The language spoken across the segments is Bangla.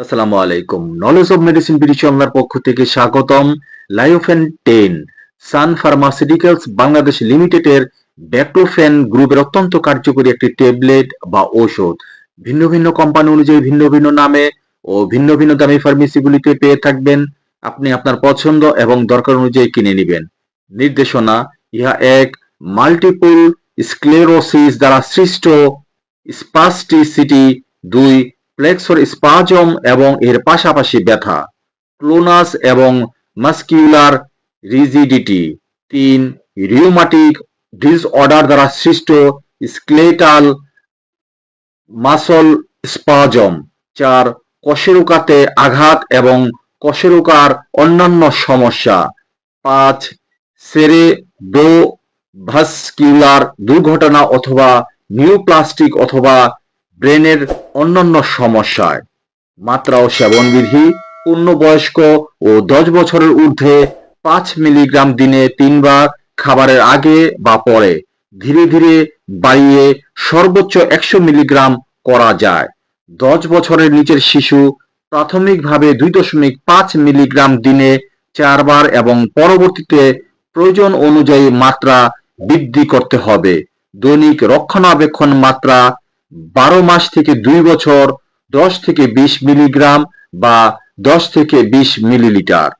আসসালামু আলাইকুম। নলেজ অফ মেডিসিন বিডিশনার পক্ষ থেকে স্বাগতম। লাইওফেন টেন সান ফার্মাসিউটিক্যালস বাংলাদেশ লিমিটেডের ব্যাক্টোফেন গ্রুপের অত্যন্ত কার্যকরী একটি ট্যাবলেট বা ঔষধ। ভিন্ন ভিন্ন কোম্পানি অনুযায়ী ভিন্ন ভিন্ন নামে ও ভিন্ন ভিন্ন দামি ফার্মেসিগুলিতে পেয়ে থাকবেন। আপনি আপনার পছন্দ এবং দরকার অনুযায়ী কিনে নেবেন। নির্দেশনা, ইহা এক মাল্টিপল স্ক্লেরোসিস দ্বারা সৃষ্ট স্পাস্টিসিটি দুই, প্লেক্সর স্পাজম এবং এর পাশাপাশি ব্যথা, ক্লোনাস এবং মাস্কিউলার রিজিডিটি, তিন, রিউমাটিক ডিসঅর্ডার দ্বারা সৃষ্ট স্কেলেটাল মাসল স্পাজম, চার কশেরুকাতে আঘাত এবং কশেরুকার অন্যান্য সমস্যা, পাঁচ সেরেব্রো ভাস্কিউলার দুর্ঘটনা অথবা নিউপ্লাস্টিক অথবা ব্রেনের অন্যান্য সমস্যায়। মাত্রা ও সেবনবিধি, পূর্ণবয়স্ক ও দশ বছরের ঊর্ধ্বে পাঁচ মিলিগ্রাম দিনে তিনবার খাবারের আগে বা পরে ধীরে ধীরে বাড়িয়ে সর্বোচ্চ একশো মিলিগ্রাম করা যায়। দশ বছরের নিচের শিশু প্রাথমিকভাবে দুই দশমিক পাঁচ মিলিগ্রাম দিনে চারবার এবং পরবর্তীতে প্রয়োজন অনুযায়ী মাত্রা বৃদ্ধি করতে হবে। দৈনিক রক্ষণাবেক্ষণ মাত্রা বারো মাস থেকে দুই বছর, দশ থেকে বিশ মিলিগ্রাম বা দশ থেকে বিশ মিলিলিটার।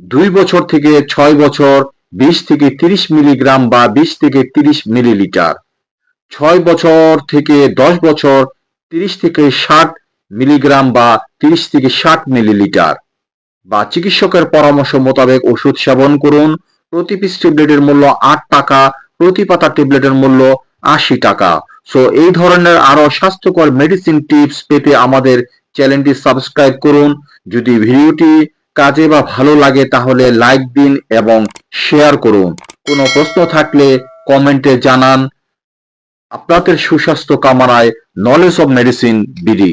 দুই বছর থেকে ছয় বছর, বিশ থেকে তিরিশ মিলিগ্রাম বা বিশ থেকে তিরিশ মিলিলিটার। ছয় বছর থেকে দশ বছর, তিরিশ থেকে ষাট মিলিগ্রাম বা তিরিশ থেকে ষাট মিলিলিটার। বা চিকিৎসকের পরামর্শ মোতাবেক ওষুধ সেবন করুন। প্রতি পিস ট্যাবলেটের মূল্য আট টাকা প্রতি পাতা ট্যাবলেটের মূল্য আশি টাকা। সো এই ধরনের আরও স্বাস্থ্যকর মেডিসিন টিপস পেতে আমাদের চ্যানেলটি সাবস্ক্রাইব করুন। যদি ভিডিওটি কাজে বা ভালো লাগে, তাহলে লাইক দিন এবং শেয়ার করুন। কোনো প্রশ্ন থাকলে কমেন্টে জানান। আপনাদের সুস্বাস্থ্য কামনায় নলেজ অফ মেডিসিন বিডি